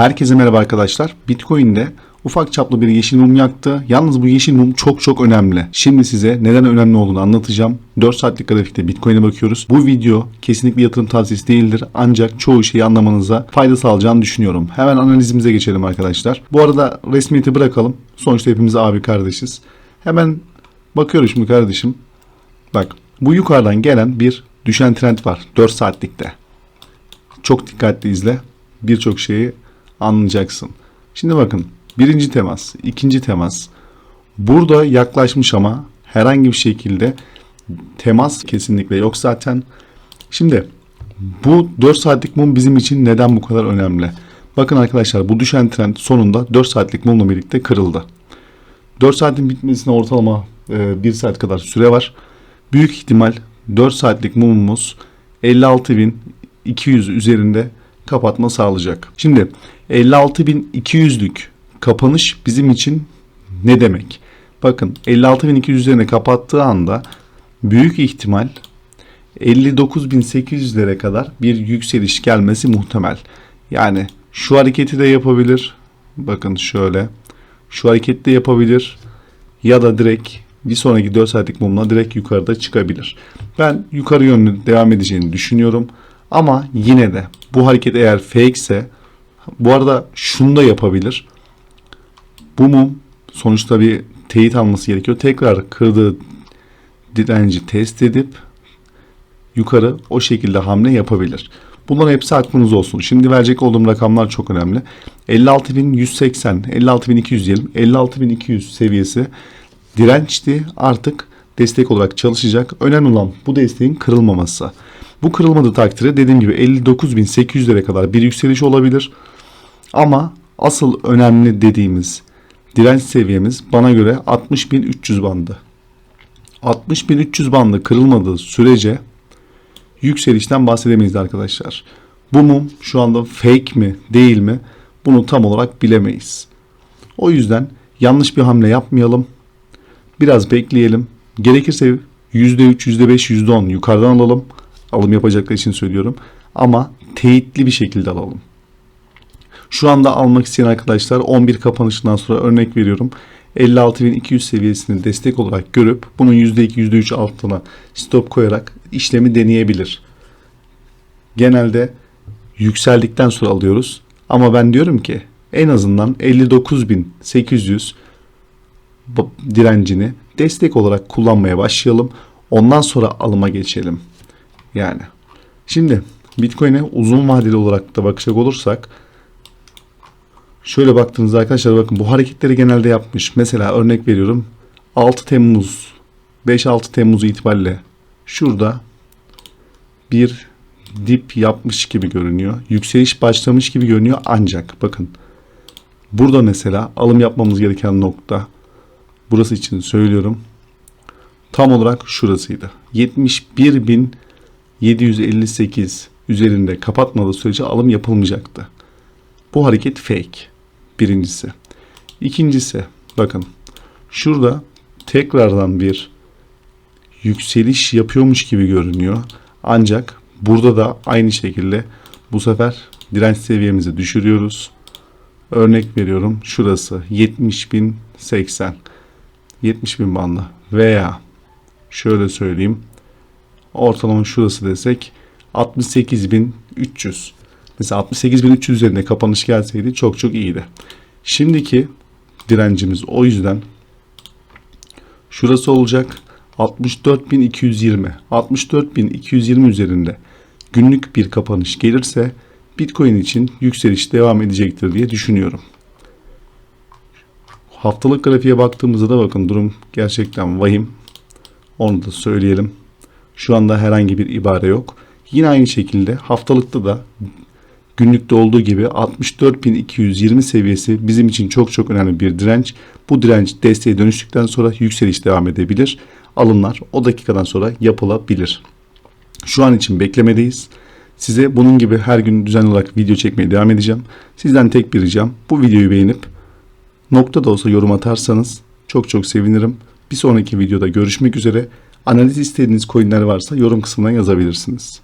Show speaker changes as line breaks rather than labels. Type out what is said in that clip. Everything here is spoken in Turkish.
Herkese merhaba arkadaşlar. Bitcoin'de ufak çaplı bir yeşil mum yaktı. Yalnız bu yeşil mum çok çok önemli. Şimdi size neden önemli olduğunu anlatacağım. 4 saatlik grafikte Bitcoin'e bakıyoruz. Bu video kesinlikle yatırım tavsiyesi değildir. Ancak çoğu şeyi anlamanıza fayda sağlayacağını düşünüyorum. Hemen analizimize geçelim arkadaşlar. Bu arada resmiyeti bırakalım. Sonuçta hepimiz abi kardeşiz. Hemen bakıyoruz şimdi kardeşim. Bak bu yukarıdan gelen bir düşen trend var 4 saatlikte. Çok dikkatli izle. Birçok şeyi anlayacaksın. Şimdi bakın birinci temas, ikinci temas. Burada yaklaşmış ama herhangi bir şekilde temas kesinlikle yok zaten. Şimdi bu 4 saatlik mum bizim için neden bu kadar önemli? Bakın arkadaşlar bu düşen trend sonunda 4 saatlik mumla birlikte kırıldı. 4 saatin bitmesine ortalama 1 saat kadar süre var. Büyük ihtimal 4 saatlik mumumuz 56.200 üzerinde kapatma sağlayacak. Şimdi 56.200'lük kapanış bizim için ne demek? Bakın 56.200 üzerine kapattığı anda büyük ihtimal 59.800'lere kadar bir yükseliş gelmesi muhtemel. Yani şu hareketi de yapabilir. Bakın şöyle. Şu hareketi de yapabilir. Ya da direkt bir sonraki 4 saatlik mumla direkt yukarıda çıkabilir. Ben yukarı yönlü devam edeceğini düşünüyorum. Ama yine de bu hareket eğer fake ise bu arada şunu da yapabilir. Bu mum sonuçta bir teyit alması gerekiyor. Tekrar kırdığı direnci test edip yukarı o şekilde hamle yapabilir. Bunların hepsi aklınızda olsun. Şimdi verecek olduğum rakamlar çok önemli. 56.180, 56.200 diyelim. 56.200 seviyesi dirençti. Artık destek olarak çalışacak. Önemli olan bu desteğin kırılmaması. Bu kırılmadığı takdirde dediğim gibi 59.800'lere kadar bir yükseliş olabilir. Ama asıl önemli dediğimiz direnç seviyemiz bana göre 60.300 bandı. 60.300 bandı kırılmadığı sürece yükselişten bahsedemeyiz arkadaşlar. Bu mum şu anda fake mi değil mi bunu tam olarak bilemeyiz. O yüzden yanlış bir hamle yapmayalım. Biraz bekleyelim. Gerekirse %3, %5, %10 yukarıdan alalım. Alım yapacaklar için söylüyorum. Ama teyitli bir şekilde alalım. Şu anda almak isteyen arkadaşlar 11 kapanışından sonra örnek veriyorum. 56.200 seviyesini destek olarak görüp bunun %2 %3 altına stop koyarak işlemi deneyebilir. Genelde yükseldikten sonra alıyoruz. Ama ben diyorum ki en azından 59.800 direncini destek olarak kullanmaya başlayalım. Ondan sonra alıma geçelim. Yani şimdi Bitcoin'e uzun vadeli olarak da bakacak olursak şöyle baktığınızda arkadaşlar bakın bu hareketleri genelde yapmış. Mesela örnek veriyorum 6 Temmuz 5-6 Temmuz itibariyle şurada bir dip yapmış gibi görünüyor. Yükseliş başlamış gibi görünüyor ancak bakın burada mesela alım yapmamız gereken nokta burası için söylüyorum. Tam olarak şurasıydı. 71.758 üzerinde kapatmadığı sürece alım yapılmayacaktı. Bu hareket fake. Birincisi. İkincisi bakın şurada tekrardan bir yükseliş yapıyormuş gibi görünüyor. Ancak burada da aynı şekilde bu sefer direnç seviyemizi düşürüyoruz. Örnek veriyorum şurası 70.080 70.000 bandı veya şöyle söyleyeyim ortalama şurası desek 68.300 mesela 68.300 üzerinde kapanış gelseydi çok çok iyiydi. Şimdiki direncimiz o yüzden şurası olacak 64.220 64.220 üzerinde günlük bir kapanış gelirse Bitcoin için yükseliş devam edecektir diye düşünüyorum. Haftalık grafiğe baktığımızda da bakın durum gerçekten vahim. Onu da söyleyelim. Şu anda herhangi bir ibare yok. Yine aynı şekilde haftalıkta da günlükte olduğu gibi 64.220 seviyesi bizim için çok çok önemli bir direnç. Bu direnç desteğe dönüştükten sonra yükseliş devam edebilir. Alımlar o dakikadan sonra yapılabilir. Şu an için beklemedeyiz. Size bunun gibi her gün düzenli olarak video çekmeye devam edeceğim. Sizden tek bir ricam bu videoyu beğenip nokta da olsa yorum atarsanız çok çok sevinirim. Bir sonraki videoda görüşmek üzere. Analiz istediğiniz coinler varsa yorum kısmından yazabilirsiniz.